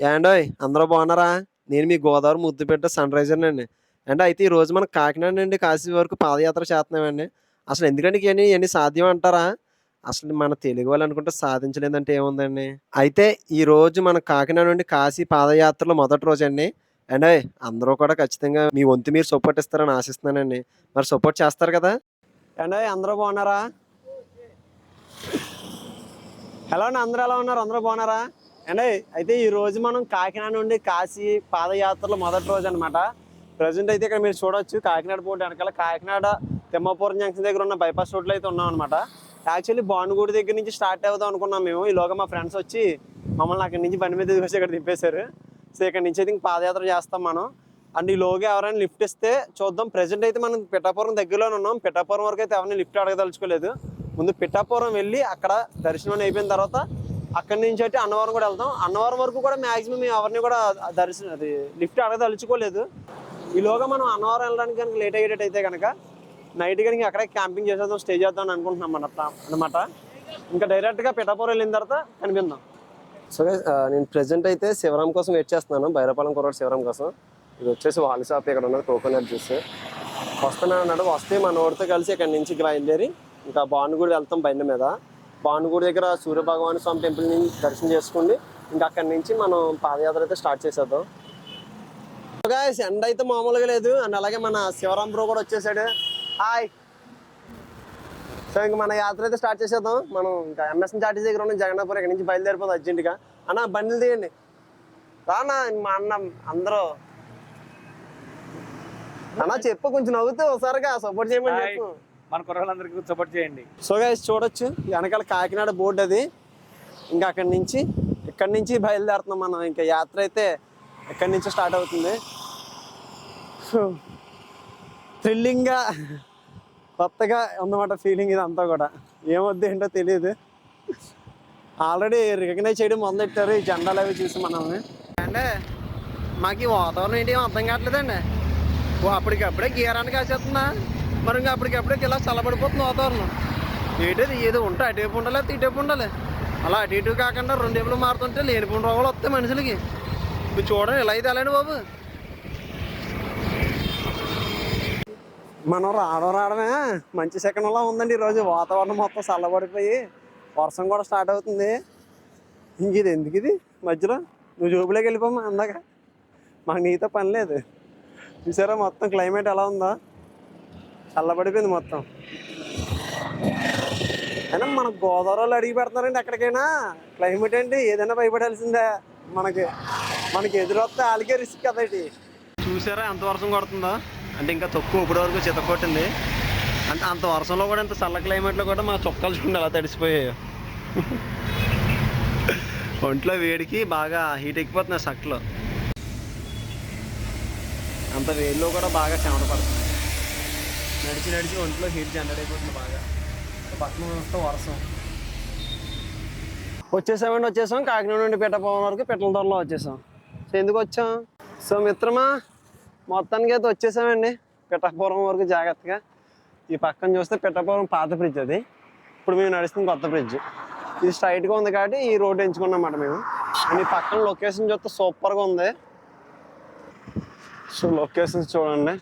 ఏండోయ్ అందరూ బాగున్నారా? నేను మీ గోదావరి ముద్దుపేట సన్ రైజర్ అండి. అంటే అయితే ఈరోజు మనం కాకినాడ నుండి కాశీ వరకు పాదయాత్ర చేస్తున్నామండి. అసలు ఎందుకంటే ఇవన్నీ ఇవన్నీ సాధ్యం అంటారా? అసలు మన తెలుగు వాళ్ళు అనుకుంటే సాధించలేదంటే ఏముందండి? అయితే ఈరోజు మన కాకినాడ నుండి కాశీ పాదయాత్రలో మొదటి రోజు అండి. అండ్ అందరూ కూడా ఖచ్చితంగా మీ వంతు మీరు సపోర్ట్ ఇస్తారని ఆశిస్తున్నానండి. మరి సపోర్ట్ చేస్తారు కదా? అండ్ అందరూ బాగున్నారా? హలో అండి అందరూ ఎలా ఉన్నారు? అందరూ బాగున్నారా? అండ్ అయితే ఈ రోజు మనం కాకినాడ నుండి కాశీ పాదయాత్రలో మొదటి రోజు అనమాట ప్రజెంట్ అయితే ఇక్కడ మీరు చూడొచ్చు. కాకినాడ బోర్డు వెనకాల కాకినాడ తిమ్మాపురం జంక్షన్ దగ్గర ఉన్న బైపాస్ రోడ్లో అయితే ఉన్నాం అనమాట యాక్చువల్లీ భానుగూడి దగ్గర నుంచి స్టార్ట్ అవుదాం అనుకున్నాం మేము. ఈలోగా మా ఫ్రెండ్స్ వచ్చి మమ్మల్ని అక్కడి నుంచి బండి మీద వచ్చి ఇక్కడ దింపేశారు. సో ఇక్కడ నుంచి అయితే ఇంక పాదయాత్ర చేస్తాం మనం. అండ్ ఈ లోగా ఎవరైనా లిఫ్ట్ ఇస్తే చూద్దాం. ప్రజెంట్ అయితే మనం పిఠాపురం దగ్గరలోనే ఉన్నాం. పిఠాపురం వరకు అయితే ఎవరిని లిఫ్ట్ అడగదలుచుకోలేదు. ముందు పిఠాపురం వెళ్ళి అక్కడ దర్శనం అయిపోయిన తర్వాత అక్కడి నుంచి అయితే అన్నవరం కూడా వెళ్తాం. అన్నవరం వరకు కూడా మాక్సిమం మేము ఎవరిని కూడా దర్శనం అది లిఫ్ట్ అడగదలుచుకోలేదు ఈలోగా మనం అన్నవరం వెళ్ళడానికి కనుక లేట్ అయ్యేటట్టు అయితే కనుక నైట్ కనుక అక్కడే క్యాంపింగ్ చేసేద్దాం స్టే చేద్దాం అని అనుకుంటున్నాం అన్నమాట. అనమాట ఇంకా డైరెక్ట్గా పిఠాపురం వెళ్ళిన తర్వాత కనిపిద్దాం. సో నేను ప్రజెంట్ అయితే శివరాం కోసం వెయిట్ చేస్తున్నాను. బైరపాలెం కుర్రాడు శివరాం కోసం. ఇది వచ్చేసి వాళ్ళ షాప్ ఇక్కడ ఉన్నది కోకోనట్ జ్యూస్. వస్తున్నా అన్నాడు వస్తే మన ఓడితో కలిసి ఇక్కడ నుంచి బయలుదేరి ఇంకా భానుగుడి వెళ్తాం బండి మీద. భానుగుడి దగ్గర సూర్యభగవాన్ స్వామి టెంపుల్ నుంచి దర్శనం చేసుకోండి ఇంకా అక్కడి నుంచి మనం పాదయాత్ర అయితే స్టార్ట్ చేసేద్దాం. గాయస్ ఎండ అయితే మామూలుగా లేదు. అండ్ అలాగే మన శివరాం బ్రో కూడా వచ్చేసాడు. హాయ్ సో ఇంక మన యాత్ర అయితే స్టార్ట్ చేసేద్దాం. మనం ఇంకా ఎంఎస్ఎన్ చార్టీస్ దగ్గర ఉన్న జగన్నాపురం ఇక్కడ నుంచి బయలుదేరిపోదు అర్జెంటుగా. అన్న బండిలు తీయండి. రానా మా అన్న అందరూ. అన్న చెప్పు కొంచెం నవ్వుతూ ఒకసారిగా సపోర్ట్ చేయమని. చెప్పు. మన కుర్రలందరికీ సపోర్ట్ చేయండి. సో గైస్ చూడొచ్చు. వెనకాల కాకినాడ బోర్డు అది. ఇంకా అక్కడి నుంచి ఇక్కడి నుంచి బయలుదేరుతున్నాం మనం. ఇంకా యాత్ర అయితే ఎక్కడి నుంచి స్టార్ట్ అవుతుంది. థ్రిల్లింగ్గా కొత్తగా ఉందన్నమాట ఫీలింగ్ ఇదంతా కూడా. ఏమొద్దు ఏంటో తెలియదు ఆల్రెడీ రికగ్నైజ్ చేయడం మొదలెట్టారు ఈ జెండాలు అవి చూసి మనల్ని. అంటే మాకు ఈ వాతావరణం ఏంటి అర్థం కావట్లేదండి. ఓ అప్పటికప్పుడే గీరానికి కాసేస్తుందా? మరి ఇంకా అప్పటికప్పటికి ఇలా చల్లబడిపోతుంది వాతావరణం. ఏంటది ఏదో ఉంటే అటువైపు ఉండాలి లేకపోతే ఇటువైపు ఉండాలి. అలా అటు ఇటు కాకుండా రెండు వైపులు మారుతుంటే లేనిపోయిన రోగాలు వస్తాయి మనుషులకి. ఇప్పుడు చూడండి ఇలా అయితే అలాంటి బాబు. మనం రావడం రావడమే. మంచి సెకండ్లా ఉందండి ఈరోజు. వాతావరణం మొత్తం చల్లబడిపోయి వర్షం కూడా స్టార్ట్ అవుతుంది. ఇంక ఇది ఎందుకు ఇది? మధ్యలో నువ్వు జోబులోకి వెళ్ళిపోమా అందాక. మాకు నీతో పని లేదు. చూసారా మొత్తం క్లైమేట్ ఎలా ఉందో? చల్లబడిపోయింది మొత్తం. అయినా మన గోదావరిలో అడిగి పెడుతున్నారండి ఎక్కడికైనా. క్లైమేట్ ఏంటి ఏదైనా భయపడాల్సిందే. మనకి మనకి ఎదురొస్తే వాళ్ళకే రిస్క్ కదండి చూసారా ఎంత వర్షం కొడుతుందో? అంటే ఇంకా తక్కువ ఇప్పటి వరకు చిత కొట్టింది. అంటే అంత వర్షంలో కూడా ఇంత చల్ల క్లైమేట్లో కూడా మా చొక్కాలు చూడండి అలా తడిసిపోయాయి. ఒంట్లో వేడికి బాగా హీట్ ఎక్కిపోతున్నాయి సట్లో అంత వేడిలో కూడా బాగా చెమట పడుతుంది. నడిచి నడిచి ఒంట్లో హీట్ జనరేట్ అయిపోతుంది బాగా. పక్కన వస్తే వర్షం వచ్చేసామండి వచ్చేసాం. కాకినాడ నుండి పెట్టపవన్ వరకు పిట్టల దొరలో వచ్చేసాం. సో ఎందుకు వచ్చాం? సో మిత్రమా మొత్తానికి అయితే వచ్చేసామండి. పిఠాపురం వరకు జాగ్రత్తగా. ఈ పక్కన చూస్తే పిట్టపురం పాత ఫ్రిడ్జ్ అది. ఇప్పుడు మేము నడుస్తుంది కొత్త ఫ్రిడ్జ్. ఇది స్ట్రైట్గా ఉంది కాబట్టి ఈ రోడ్ ఎంచుకున్నమాట మేము. అండ్ ఈ పక్కన లొకేషన్ చూస్తే సూపర్గా ఉంది. సో లొకేషన్స్ చూడండి.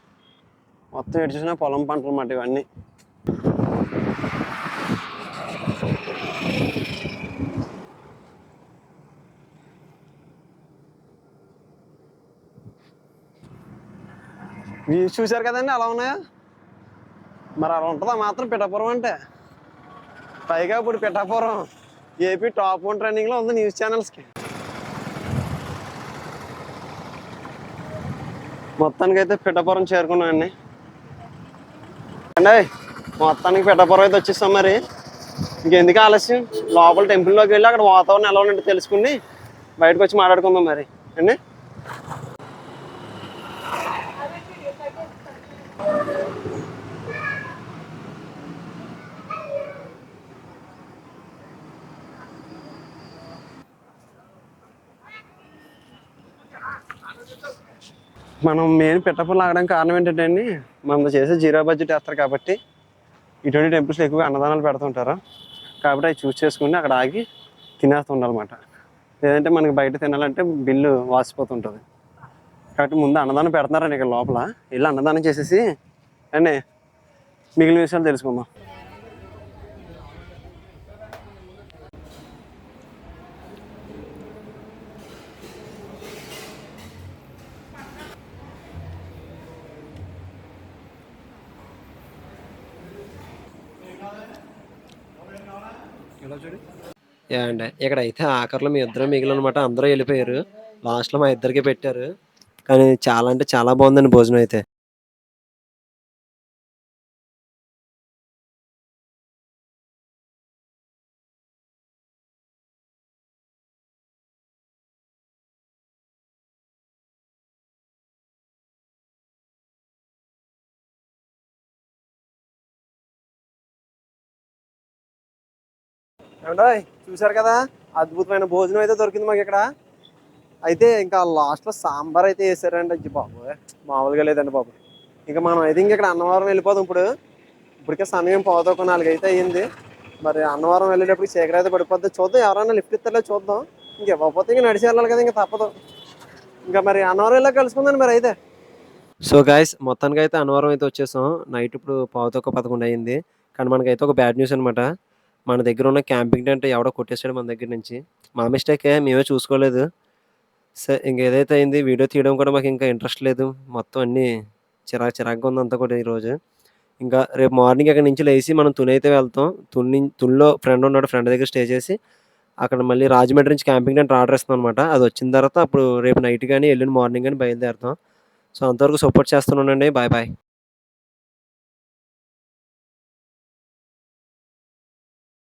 మొత్తం ఎటు చూసినా పొలం పంటలు అన్నమాట ఇవన్నీ. వ్యూస్ చూశారు కదండి అలా ఉన్నాయా? మరి అలా ఉంటుందా మాత్రం పిఠాపురం అంటే? పైగా ఇప్పుడు పిఠాపురం ఏపీ టాప్ వన్ ట్రెండింగ్లో ఉంది న్యూస్ ఛానల్స్కి. మొత్తానికి అయితే పిఠాపురం చేరుకున్నామండి. అంటే మొత్తానికి పిఠాపురం అయితే వచ్చేస్తాం మరి. ఇంకెందుకు ఆలస్యం? లోపల టెంపుల్లోకి వెళ్ళి అక్కడ వాతావరణం ఎలా ఉన్నట్టు తెలుసుకుని బయటకు వచ్చి మాట్లాడుకుందాం మరి. అండి? మనం మెయిన్ పెట్టపలు ఆగడానికి కారణం ఏంటంటే అండి మనం చేసే జీరో బడ్జెట్ వేస్తారు కాబట్టి ఇటువంటి టెంపుల్స్ ఎక్కువగా అన్నదానాలు పెడుతుంటారు. కాబట్టి అవి చూస్ చేసుకుని అక్కడ ఆగి తినేస్తుండాలన్నమాట లేదంటే మనకి బయట తినాలంటే బిల్లు వాసిపోతుంటుంది. కాబట్టి ముందు అన్నదానం పెడుతున్నారండి ఇక్కడ లోపల. వెళ్ళి అన్నదానం చేసేసి అండి మిగిలిన విషయాలు తెలుసుకుందాం. అండి. ఇక్కడ అయితే ఆఖరిలో మీ ఇద్దరు మిగిలిన అనమాట అందరూ వెళ్ళిపోయారు. లాస్ట్లో మా ఇద్దరికి పెట్టారు. కానీ చాలా అంటే చాలా బాగుందండి భోజనం అయితే. ఏమండోయ్ చూశారు కదా? అద్భుతమైన భోజనం అయితే దొరికింది మాకు ఇక్కడ. అయితే ఇంకా లాస్ట్లో సాంబార్ అయితే వేసారండి అజ్జి బాబు. మామూలుగా లేదండి బాబు. ఇంకా మనం అయితే ఇంక ఇక్కడ అన్నవరం వెళ్ళిపోదాం ఇప్పుడు. ఇప్పటికే సమయం పోతొక నాలుగు అయితే అయ్యింది. మరి అన్నవరం వెళ్ళేటప్పుడు చీకర అయితే పడిపోద్ది. చూద్దాం ఎవరైనా లిఫ్ట్ ఇస్తారో చూద్దాం. ఇంక ఇవ్వకపోతే ఇంక నడిచి వెళ్ళాలి కదా ఇంకా తప్పదు. ఇంకా మరి అన్నవరం ఇలా కలుసుకుందాం మరి అయితే. సో గాయస్ మొత్తానికి అయితే అన్నవరం అయితే వచ్చేసాం. నైట్ ఇప్పుడు పావుతొక్క పదకొండు అయ్యింది. కానీ మనకైతే ఒక బ్యాడ్ న్యూస్ అనమాట మన దగ్గర ఉన్న క్యాంపింగ్ టెంట్ ఎవడో కొట్టేశాడు మన దగ్గర నుంచి. మా మిస్టేకే మేమే చూసుకోలేదు. సరే ఇంకేదైతే అయింది వీడియో తీయడం కూడా మాకు ఇంకా ఇంట్రెస్ట్ లేదు. మొత్తం అన్నీ చిరాకు చిరాకుగా ఉంది అంతా కూడా ఈరోజు. ఇంకా రేపు మార్నింగ్ అక్కడ నుంచి లేచి మనం తుని అయితే వెళ్తాం. తుని తునిలో ఫ్రెండ్ ఉన్నాడు ఫ్రెండ్ దగ్గర స్టే చేసి అక్కడ మళ్ళీ రాజమండ్రి నుంచి క్యాంపింగ్ టెంట్ ఆర్డర్ ఇస్తాం అనమాట అది వచ్చిన తర్వాత అప్పుడు రేపు నైట్ కానీ ఎల్లుండి మార్నింగ్ కానీ బయలుదేరుతాం. సో అంతవరకు సపోర్ట్ చేస్తున్నానండి. Bye bye